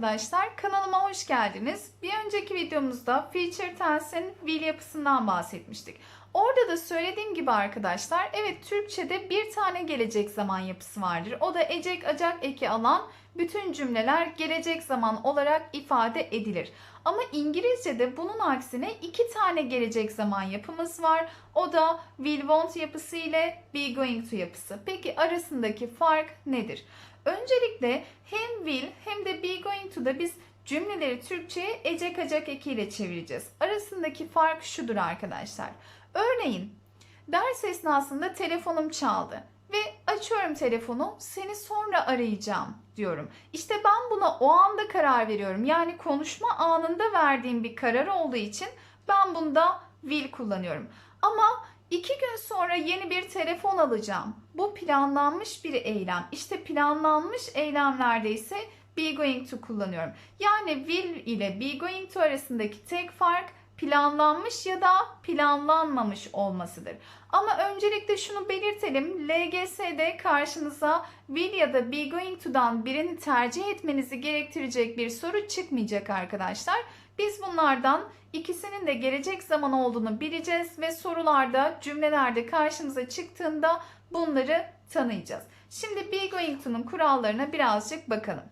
arkadaşlar. Kanalıma hoş geldiniz. Bir önceki videomuzda Feature Tense'in will yapısından bahsetmiştik. Orada da söylediğim gibi arkadaşlar, evet Türkçe'de bir tane gelecek zaman yapısı vardır. O da ecek acak eki alan bütün cümleler gelecek zaman olarak ifade edilir. Ama İngilizce'de bunun aksine iki tane gelecek zaman yapımız var. O da will want yapısı ile be going to yapısı. Peki arasındaki fark nedir? Öncelikle hem will hem de be going to'da biz cümleleri Türkçe'ye ecek acak ekiyle çevireceğiz. Arasındaki fark şudur arkadaşlar. Örneğin ders esnasında telefonum çaldı ve açıyorum telefonu seni sonra arayacağım diyorum. İşte ben buna o anda karar veriyorum. Yani konuşma anında verdiğim bir karar olduğu için ben bunda will kullanıyorum. Ama iki gün sonra yeni bir telefon alacağım. Bu planlanmış bir eylem. İşte planlanmış eylemlerde ise be going to kullanıyorum. Yani will ile be going to arasındaki tek fark planlanmış ya da planlanmamış olmasıdır. Ama öncelikle şunu belirtelim. LGS'de karşınıza will ya da be going to'dan birini tercih etmenizi gerektirecek bir soru çıkmayacak arkadaşlar. Biz bunlardan ikisinin de gelecek zaman olduğunu bileceğiz ve sorularda, cümlelerde karşımıza çıktığında bunları tanıyacağız. Şimdi be going to'nun kurallarına birazcık bakalım.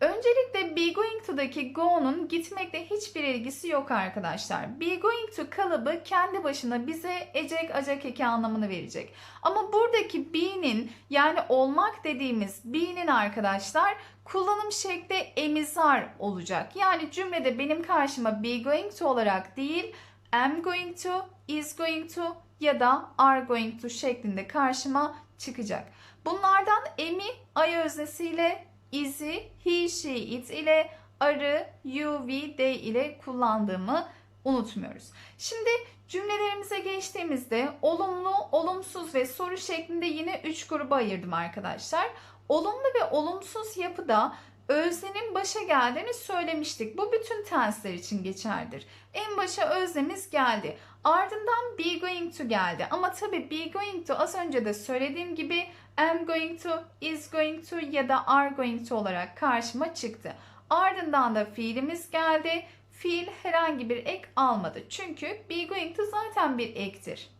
Öncelikle be going to'daki go'nun gitmekle hiçbir ilgisi yok arkadaşlar. Be going to kalıbı kendi başına bize ecek acak eki anlamını verecek. Ama buradaki be'nin yani olmak dediğimiz be'nin arkadaşlar kullanım şekli emizar olacak. Yani cümlede benim karşıma be going to olarak değil am going to, is going to ya da are going to şeklinde karşıma çıkacak. Bunlardan emi ay öznesiyle is'i he, she, it ile arı, you, we, they ile kullandığımı unutmuyoruz. Şimdi cümlelerimize geçtiğimizde olumlu, olumsuz ve soru şeklinde yine 3 gruba ayırdım arkadaşlar. Olumlu ve olumsuz yapıda öznenin başa geldiğini söylemiştik. Bu bütün tensler için geçerlidir. En başa öznemiz geldi. Ardından be going to geldi. Ama tabii be going to az önce de söylediğim gibi am going to, is going to ya da are going to olarak karşıma çıktı. Ardından da fiilimiz geldi. Fiil herhangi bir ek almadı. Çünkü be going to zaten bir ektir.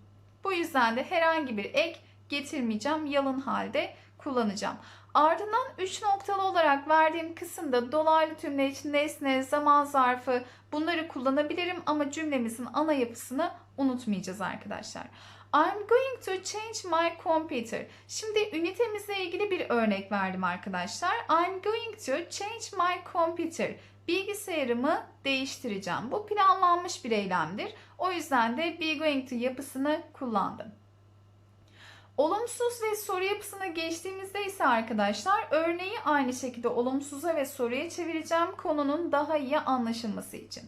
Bu yüzden de herhangi bir ek getirmeyeceğim. Yalın halde kullanacağım. Ardından 3 noktalı olarak verdiğim kısımda dolaylı tümler için nesne, zaman zarfı bunları kullanabilirim ama cümlemizin ana yapısını unutmayacağız arkadaşlar. I'm going to change my computer. Şimdi ünitemizle ilgili bir örnek verdim arkadaşlar. I'm going to change my computer. Bilgisayarımı değiştireceğim. Bu planlanmış bir eylemdir. O yüzden de be going to yapısını kullandım. Olumsuz ve soru yapısına geçtiğimizde ise arkadaşlar örneği aynı şekilde olumsuza ve soruya çevireceğim konunun daha iyi anlaşılması için.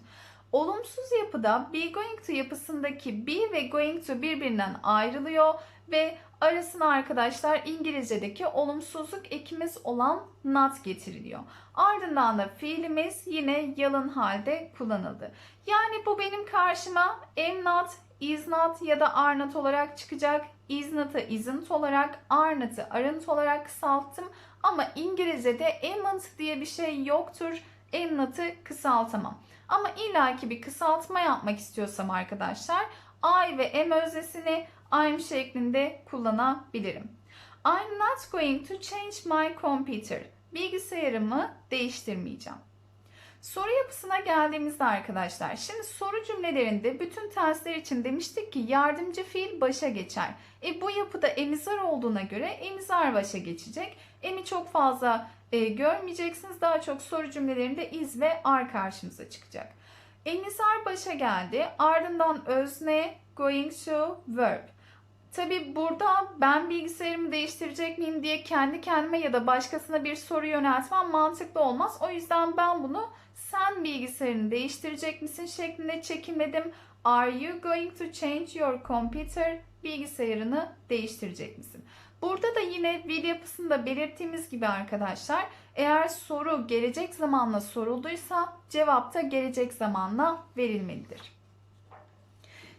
Olumsuz yapıda be going to yapısındaki be ve going to birbirinden ayrılıyor ve arasına arkadaşlar İngilizce'deki olumsuzluk ekimiz olan not getiriliyor. Ardından da fiilimiz yine yalın halde kullanıldı. Yani bu benim karşıma am not, is not ya da are not olarak çıkacak. Is not'ı isn't olarak, are not'ı aren't olarak kısalttım. Ama İngilizce'de amn't diye bir şey yoktur. Am not'ı kısaltamam. Ama illaki bir kısaltma yapmak istiyorsam arkadaşlar I ve am öznesini I'm şeklinde kullanabilirim. I'm not going to change my computer. Bilgisayarımı değiştirmeyeceğim. Soru yapısına geldiğimizde arkadaşlar, şimdi soru cümlelerinde bütün tensler için demiştik ki yardımcı fiil başa geçer. E bu yapıda emizar olduğuna göre emizar başa geçecek. Emi çok fazla e, görmeyeceksiniz. Daha çok soru cümlelerinde is ve are karşımıza çıkacak. Emizar başa geldi. Ardından özne, going to, verb. Tabi burada ben bilgisayarımı değiştirecek miyim diye kendi kendime ya da başkasına bir soru yöneltmem mantıklı olmaz. O yüzden ben bunu sen bilgisayarını değiştirecek misin şeklinde çekimledim. Are you going to change your computer? Bilgisayarını değiştirecek misin? Burada da yine will yapısında belirttiğimiz gibi arkadaşlar eğer soru gelecek zamanla sorulduysa cevap da gelecek zamanla verilmelidir.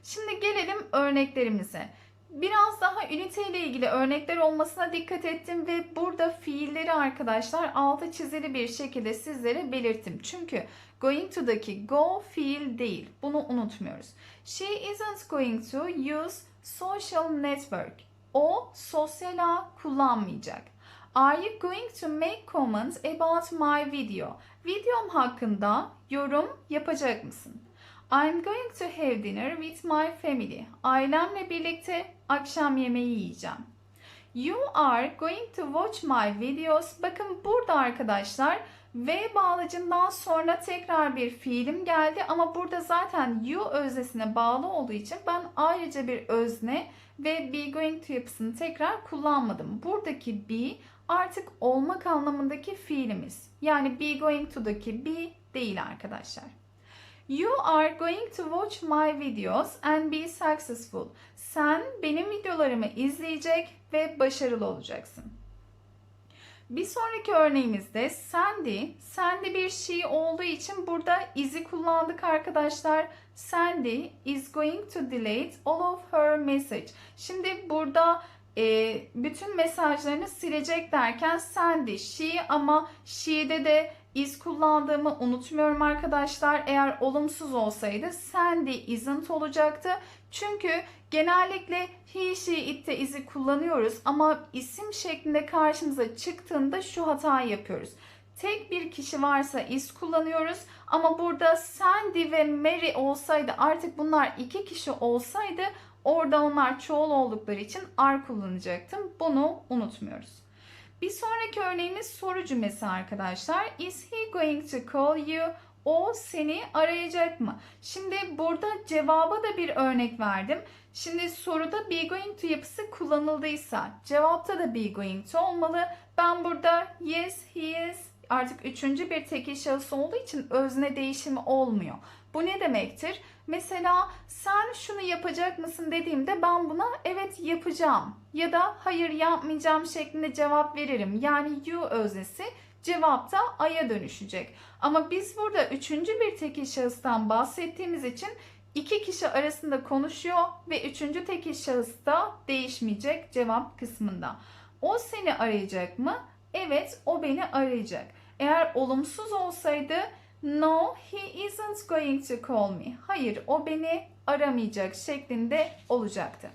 Şimdi gelelim örneklerimize. Biraz daha ünite ile ilgili örnekler olmasına dikkat ettim ve burada fiilleri arkadaşlar altı çizili bir şekilde sizlere belirttim. Çünkü going to'daki go fiil değil. Bunu unutmuyoruz. She isn't going to use social network. O sosyal ağ kullanmayacak. Are you going to make comments about my video? Videom hakkında yorum yapacak mısın? I'm going to have dinner with my family. Ailemle birlikte akşam yemeği yiyeceğim. You are going to watch my videos. Bakın burada arkadaşlar V bağlacından sonra tekrar bir fiilim geldi ama burada zaten you öznesine bağlı olduğu için ben ayrıca bir özne ve be going to yapısını tekrar kullanmadım. Buradaki be artık olmak anlamındaki fiilimiz. Yani be going to'daki be değil arkadaşlar. You are going to watch my videos and be successful. Sen benim videolarımı izleyecek ve başarılı olacaksın. Bir sonraki örneğimizde Sandy, Sandy bir şey olduğu için burada is'i kullandık arkadaşlar. Sandy is going to delete all of her message. Şimdi burada e, bütün mesajlarını silecek derken Sandy, she ama she'de de is kullandığımı unutmuyorum arkadaşlar. Eğer olumsuz olsaydı Sandy isn't olacaktı. Çünkü genellikle he, she, it'te is'i kullanıyoruz ama isim şeklinde karşımıza çıktığında şu hatayı yapıyoruz. Tek bir kişi varsa is kullanıyoruz ama burada Sandy ve Mary olsaydı artık bunlar iki kişi olsaydı orada onlar çoğul oldukları için are kullanacaktım. Bunu unutmuyoruz. Bir sonraki örneğimiz soru cümlesi arkadaşlar. Is he going to call you? O seni arayacak mı? Şimdi burada cevaba da bir örnek verdim. Şimdi soruda be going to yapısı kullanıldıysa cevapta da be going to olmalı. Ben burada yes he is artık üçüncü bir tekil şahıs olduğu için özne değişimi olmuyor. Bu ne demektir? Mesela sen şunu yapacak mısın dediğimde ben buna evet yapacağım ya da hayır yapmayacağım şeklinde cevap veririm. Yani you öznesi cevapta I'ya dönüşecek. Ama biz burada üçüncü bir tekil şahıstan bahsettiğimiz için iki kişi arasında konuşuyor ve üçüncü tekil şahıs da değişmeyecek cevap kısmında. O seni arayacak mı? Evet o beni arayacak. Eğer olumsuz olsaydı No, he isn't going to call me. Hayır, o beni aramayacak şeklinde olacaktı.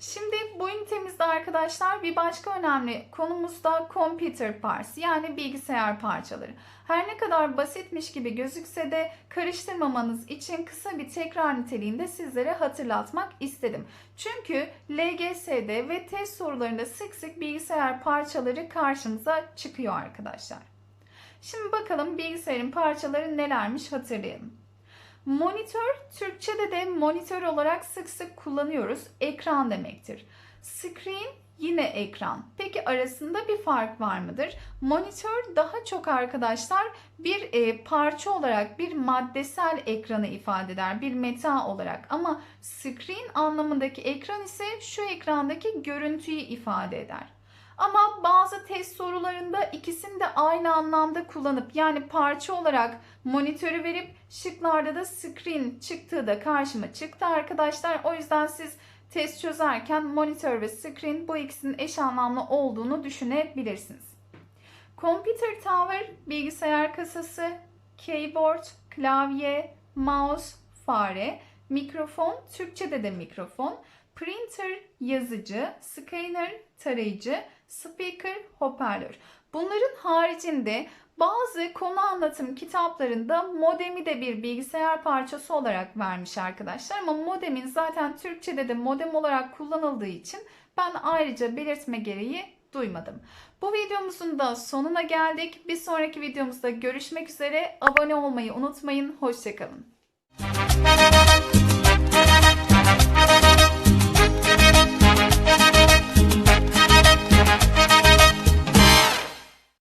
Şimdi bu ünitemizde arkadaşlar bir başka önemli konumuz da computer parts yani bilgisayar parçaları. Her ne kadar basitmiş gibi gözükse de karıştırmamanız için kısa bir tekrar niteliğinde sizlere hatırlatmak istedim. Çünkü LGS'de ve test sorularında sık sık bilgisayar parçaları karşımıza çıkıyor arkadaşlar. Şimdi bakalım bilgisayarın parçaları nelermiş hatırlayalım. Monitör, Türkçe'de de monitör olarak sık sık kullanıyoruz. Ekran demektir. Screen yine ekran. Peki arasında bir fark var mıdır? Monitör daha çok arkadaşlar bir e, parça olarak bir maddesel ekranı ifade eder. Bir meta olarak ama screen anlamındaki ekran ise şu ekrandaki görüntüyü ifade eder. Ama bazı test sorularında ikisini de aynı anlamda kullanıp yani parça olarak monitörü verip şıklarda da screen çıktığı da karşıma çıktı arkadaşlar. O yüzden siz test çözerken monitör ve screen bu ikisinin eş anlamlı olduğunu düşünebilirsiniz. Computer tower bilgisayar kasası, keyboard, klavye, mouse, fare, mikrofon, Türkçe'de de mikrofon, printer yazıcı, scanner tarayıcı, speaker hoparlör. Bunların haricinde bazı konu anlatım kitaplarında modemi de bir bilgisayar parçası olarak vermiş arkadaşlar. Ama modemin zaten Türkçe'de de modem olarak kullanıldığı için ben ayrıca belirtme gereği duymadım. Bu videomuzun da sonuna geldik. Bir sonraki videomuzda görüşmek üzere. Abone olmayı unutmayın. Hoşçakalın.